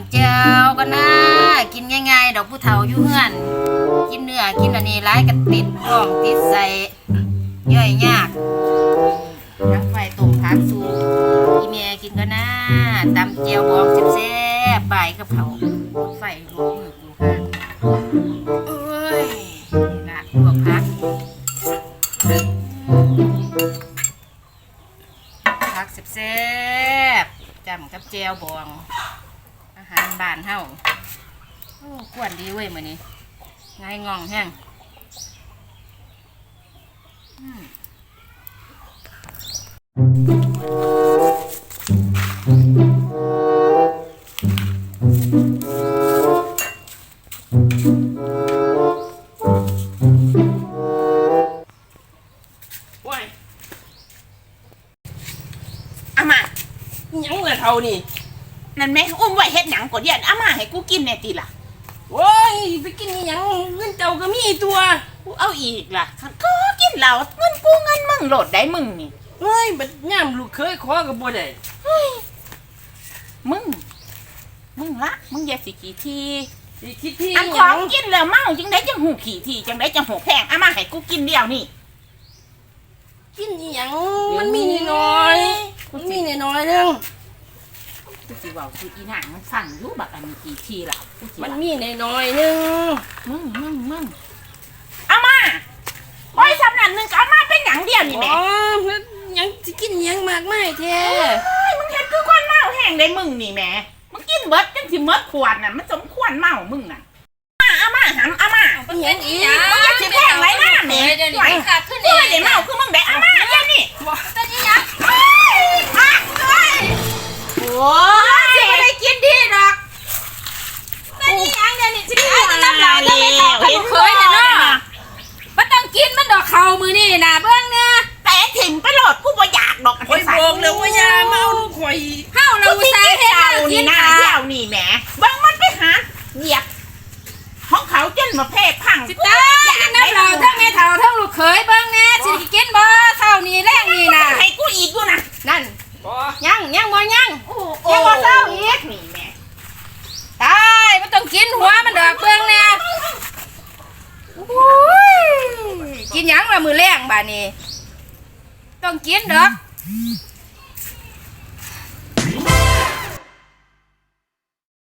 ำเจ้ากันนะ กินง่ายๆ ดอกผู้เฒ่าอยู่เฮือน กินเนื้อกินอันนี้ร้ายกันติดร่องติดใส่ย่อยยากนักไฟตุ่มพักสูกินเมียกินกันนะตำเจียวบองแซ่บๆใบกระเพราไฟลวมือกูค่ะเอ้ยนะพวกพักพักแซ่บจำกับเจียวบอง หารบ้านเฮาโอ้กวนดีเว้ยมื้อนี้ง่ายงองแห้งอืมว้ยอามายังเลยเท่านี่ นั่นไหมอุ้มไว้เฮ็ดหยังก็เดียนเอามาให้กูกินแน่ติล่ะโว้ยไปกินอีหยังเงินเจ้าก็มีตัวกูเอาอีกล่ะฉันก็กินเหล้าเงินกูเงินมึงโหลดได้มึงนี่เฮ้ยบัดย่ามลูกเคยขอกับบ่ได้มึง มึงละมึงอย่าสิขี้ทีสิคิดที่อันของกินแล้วเมาจังได้จังหูขี้ทีจังได้จังหูแพงเอามาให้กูกินเดียวนี่ กินอีหยังมันมีนิดหน้อยมันมีนิดหน้อยนึง กูสิเว้าคืออีหนังมันฟังอยู่บักอันนี้ขี้ทีแล้วกูสิมันว่ามีนิดหน้อยนึงมึงมึงมึงเอามาโอ้ยสำนันหนึงก็เอามาเป็นหยังเดียวนี่แหม่อ๋อแล้วหยังสิกินหยังมากมายแท้เฮ้ยมึงเห็นคือคนเมาแห้งได้มึงนี่แหม่มึงกินเบิดจังสิเมิดขวดน่ะมันสมควรเมามึงน่ะมาเอามาหำเอามามันหยังอีกมึงอย่าสิแพงไรนะแหม่เดี๋ยวนี้ไหวขาดขึ้นกูเอไม่ได้งเมาคือมึงได้เอามาเดี๋ยวนี้ต จะกินอะไรน้ำลายจะไม่ตอบขนมเคยนะเนาะมันต้องกินมันดอกเขามือนี่นะเบื้องเนี่ยแต่ถิ่มไปโหลดกูบ่อยากดอกข่อยบอกแล้วว่าอย่าเมาลูกข่อยเฮาเรากูอุตที่ส่าห์กินเฮ็ดเต่าให้เรากินขานี่นะเที่ยวนี่แหมบางมันไปหาเหยียบของเขาจนมาเพศพังสิตายกินน้ำเราทั้งแม่เฒ่าทั้งลูกเขยเบื้องเนี่ยสิกินบ่เท่านี้แรงนี่นะ ให้กูอีกอยู่นะ นั่น บ่ ยังยังบ่ยัง โอ้โหยังบ่เศร้าอีกนี่แหม่ ตายมันต้องกินหัวมันดอกเบื้องเนี่ย กินหยังละมือแรงบาดนี้ต้องกินดอก